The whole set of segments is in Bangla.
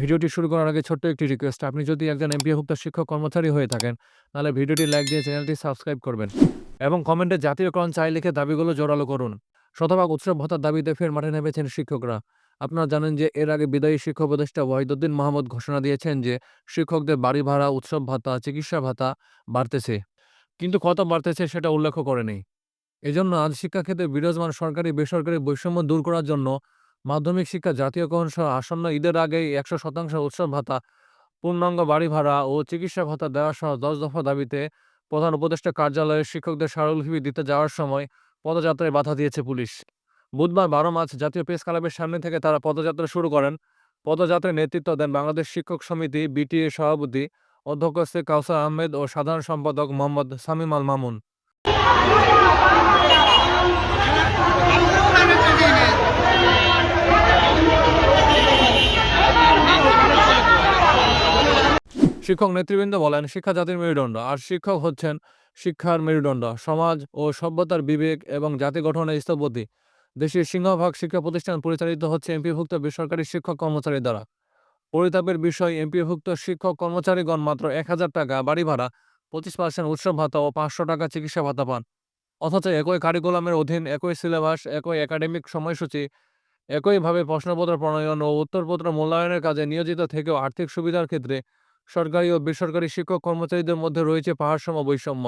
ভিডিওটি শুরু করার আগে ছোট্ট একটি রিকোয়েস্ট আপনি যদি একজন এমপিওভুক্ত শিক্ষক কর্মচারী হয়ে থাকেন, তাহলে ভিডিওটি লাইক দিয়ে চ্যানেলটি সাবস্ক্রাইব করবেন এবং কমেন্টে জাতীয়করণ চাই লিখে দাবিগুলো জোরালো করুন। শতভাগ উৎসব ভাতার দাবিতে ফের মাঠে নেমেছেন শিক্ষকরা। আপনারা জানেন যে এর আগে বিদায়ী শিক্ষক উপদেষ্টা ওয়াহিদুদ্দিন মাহমুদ ঘোষণা দিয়েছেন যে শিক্ষকদের বাড়ি ভাড়া, উৎসব ভাতা, চিকিৎসা ভাতা বাড়তেছে। কিন্তু কত বাড়তেছে সেটা উল্লেখ করেনি। এজন্য আজ শিক্ষাক্ষেত্রে বিরাজমান সরকারি বেসরকারি বৈষম্য দূর করার জন্য মাধ্যমিক শিক্ষা জাতীয়করণ সহ আসন্ন ঈদের আগেই একশো শতাংশ উৎসব ভাতা, পূর্ণাঙ্গ বাড়ি ভাড়া ও চিকিৎসা ভাতা দেওয়া সহ দশ দফা দাবিতে প্রধান উপদেষ্টা কার্যালয়ে শিক্ষকদের স্মারকলিপি দিতে যাওয়ার সময় পদযাত্রায় বাধা দিয়েছে পুলিশ। বুধবার বারো মার্চ জাতীয় প্রেস ক্লাবের সামনে থেকে তারা পদযাত্রা শুরু করেন। পদযাত্রায় নেতৃত্ব দেন বাংলাদেশ শিক্ষক সমিতি, বিটিএ সভাপতি অধ্যক্ষ শেখ কাউসার আহমেদ ও সাধারণ সম্পাদক মোহাম্মদ সামিম আল মামুন। শিক্ষক নেতৃবৃন্দ বলেন, শিক্ষা জাতির মেরুদণ্ড, আর শিক্ষক হচ্ছেন শিক্ষার মেরুদণ্ড। সমাজ ও সভ্যতার বিবেক এবং জাতি গঠনের স্থপতি। দেশের সিংহভাগ শিক্ষা প্রতিষ্ঠান পরিচালিত হচ্ছে এমপিভুক্ত বেসরকারি শিক্ষক কর্মচারী দ্বারা। পরিতাপের বিষয়, এমপিভুক্ত শিক্ষক কর্মচারীগণ মাত্র এক হাজার টাকা বাড়ি ভাড়া, পঁচিশ পার্সেন্ট উৎসব ভাতা ও পাঁচশো টাকা চিকিৎসা ভাতা পান। অথচ একই কারিকুলামের অধীন, একই সিলেবাস, একই একাডেমিক সময়সূচি, একইভাবে প্রশ্নপত্র প্রণয়ন ও উত্তরপত্র মূল্যায়নের কাজে নিয়োজিত থেকেও আর্থিক সুবিধার ক্ষেত্রে সরকারি ও বেসরকারি শিক্ষক কর্মচারীদের মধ্যে রয়েছে পাহাড়সম বৈষম্য।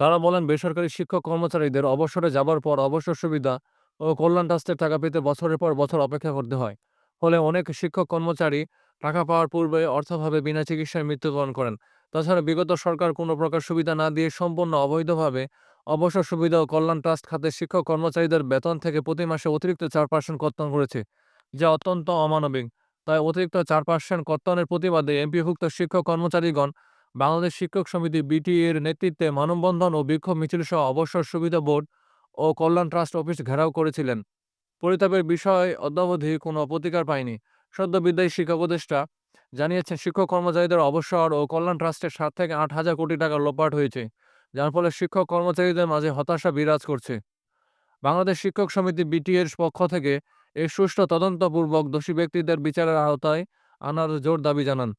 তারা বলেন, বেসরকারি শিক্ষক কর্মচারীদের অবসরে যাবার পর অবসর সুবিধা ও কল্যাণ ট্রাস্টের টাকা পেতে বছরের পর বছর অপেক্ষা করতে হয়। ফলে অনেক শিক্ষক কর্মচারী টাকা পাওয়ার পূর্বে অর্থভাবে বিনা চিকিৎসায় মৃত্যুবরণ করেন। তাছাড়া বিগত সরকার কোনো প্রকার সুবিধা না দিয়ে সম্পূর্ণ অবৈধভাবে অবসর সুবিধা ও কল্যাণ ট্রাস্ট খাতে শিক্ষক কর্মচারীদের বেতন থেকে প্রতি মাসে অতিরিক্ত চার পার্সেন্ট কর্তন করেছে, যা অত্যন্ত অমানবিক। তাই অতিরিক্ত চার পার্সেন্ট কর্তনের প্রতিবাদে এমপিভুক্ত শিক্ষক কর্মচারীগণ বাংলাদেশ শিক্ষক সমিতি বিটিএ এর নেতৃত্বে মানববন্ধন ও বিক্ষোভ মিছিল সহ অবসর সুবিধা বোর্ড ও কল্যাণ ট্রাস্ট অফিস ঘেরাও করেছিলেন। পরিতাপের বিষয় অদ্যাবধি কোনো প্রতিকার পায়নি। সদ্য বিদায়ী শিক্ষা উপদেষ্টা জানিয়েছেন, শিক্ষক কর্মচারীদের অবসর ও কল্যাণ ট্রাস্টের সাত থেকে আট হাজার কোটি টাকা লোপাট হয়েছে, যার ফলে শিক্ষক কর্মচারীদের মাঝে হতাশা বিরাজ করছে। বাংলাদেশ শিক্ষক সমিতি বিটিএর পক্ষ থেকে এর সুষ্ঠু তদন্তপূর্বক দোষী ব্যক্তিদের বিচারের আওতায় আনার জোর দাবি জানান।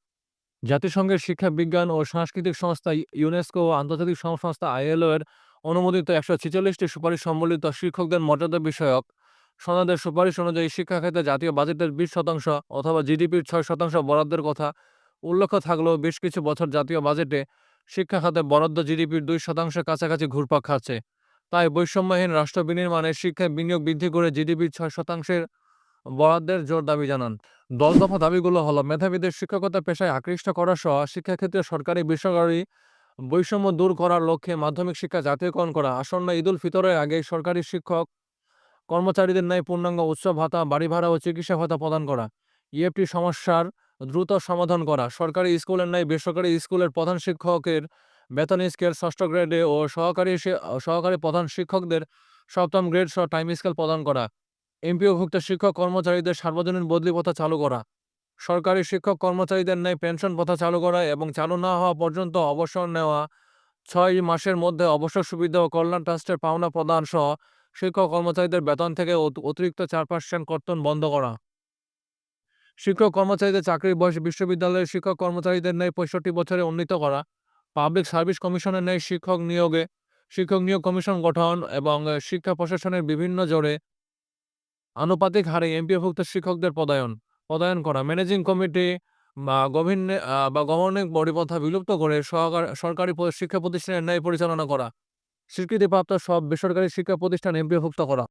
জাতিসংঘের শিক্ষা বিজ্ঞান ও সাংস্কৃতিক সংস্থা ইউনেস্কো ও আন্তর্জাতিক সংস্থা আইএলও এর অনুমোদিত একশো ছেচল্লিশটি সুপারিশ সম্বলিত শিক্ষকদের মর্যাদা বিষয়ক সনদের সুপারিশ অনুযায়ী শিক্ষাক্ষেত্রে জাতীয় বাজেটের বিশ শতাংশ অথবা জিডিপির ছয় শতাংশ বরাদ্দের কথা উল্লেখ থাকলেও বেশ কিছু বছর জাতীয় বাজেটে শিক্ষা খাতে বরাদ্দ জিডিপির দুই শতাংশের কাছাকাছি ঘুরপাক খাচ্ছে। তাই বৈষম্যহীন রাষ্ট্র বিনির্মাণে শিক্ষায় বিনিয়োগ বৃদ্ধি করে জিডিপির ছয় শতাংশের বরাদ্দের জোর দাবি জানান। দশ দফা দাবিগুলো হলো, মেধাবীদের শিক্ষকতা পেশায় আকৃষ্ট করা সহ শিক্ষাক্ষেত্রে সরকারি, বেসরকারি বৈষম্য দূর করার লক্ষ্যে মাধ্যমিক শিক্ষা জাতীয়করণ করা, আসন্ন ঈদুল ফিতরের আগে সরকারি শিক্ষক কর্মচারীদের ন্যায় পূর্ণাঙ্গ উৎসব ভাতা, বাড়ি ভাড়া ও চিকিৎসা ভাতা প্রদান করা, ইএফটি সমস্যার দ্রুত সমাধান করা, সরকারি স্কুলের ন্যায় বেসরকারি স্কুলের প্রধান শিক্ষকের বেতন স্কেল, ষষ্ঠ গ্রেডে ও সহকারী সহকারী প্রধান শিক্ষকদের সপ্তম গ্রেড সহ টাইম স্কেল প্রদান করা। এমপিওভুক্ত শিক্ষক কর্মচারীদের সার্বজনীন বদলি প্রথা চালু করা। সরকারি শিক্ষক কর্মচারীদের ন্যায় পেনশন প্রথা চালু করা এবং চালু না হওয়া পর্যন্ত অবসর নেওয়া, ছয় মাসের মধ্যে অবসর সুবিধা ও কল্যাণ ট্রাস্টের পাওনা প্রদান সহ শিক্ষক কর্মচারীদের বেতন থেকে অতিরিক্ত চার পার্সেন্ট কর্তন বন্ধ করা। শিক্ষক কর্মচারীদের চাকরির বয়স বিশ্ববিদ্যালয়ের শিক্ষক কর্মচারীদের ন্যায় পঁয়ষট্টি বছরে উন্নীত করা। পাবলিক সার্ভিস কমিশনের ন্যায় শিক্ষক নিয়োগে। শিক্ষক নিয়োগ কমিশন গঠন এবং শিক্ষা প্রশাসনের বিভিন্ন জোরে আনুপাতিক হারে এমপিওভুক্ত শিক্ষকদের পদায়ন পদায়ন করা। ম্যানেজিং কমিটি বা গভর্নে বা গভর্নিং বডি প্রথা বিলুপ্ত করে সরকারি শিক্ষা প্রতিষ্ঠানের ন্যায় পরিচালনা করা। স্বীকৃতিপ্রাপ্ত সব বেসরকারি শিক্ষা প্রতিষ্ঠান এমপিওভুক্ত করা।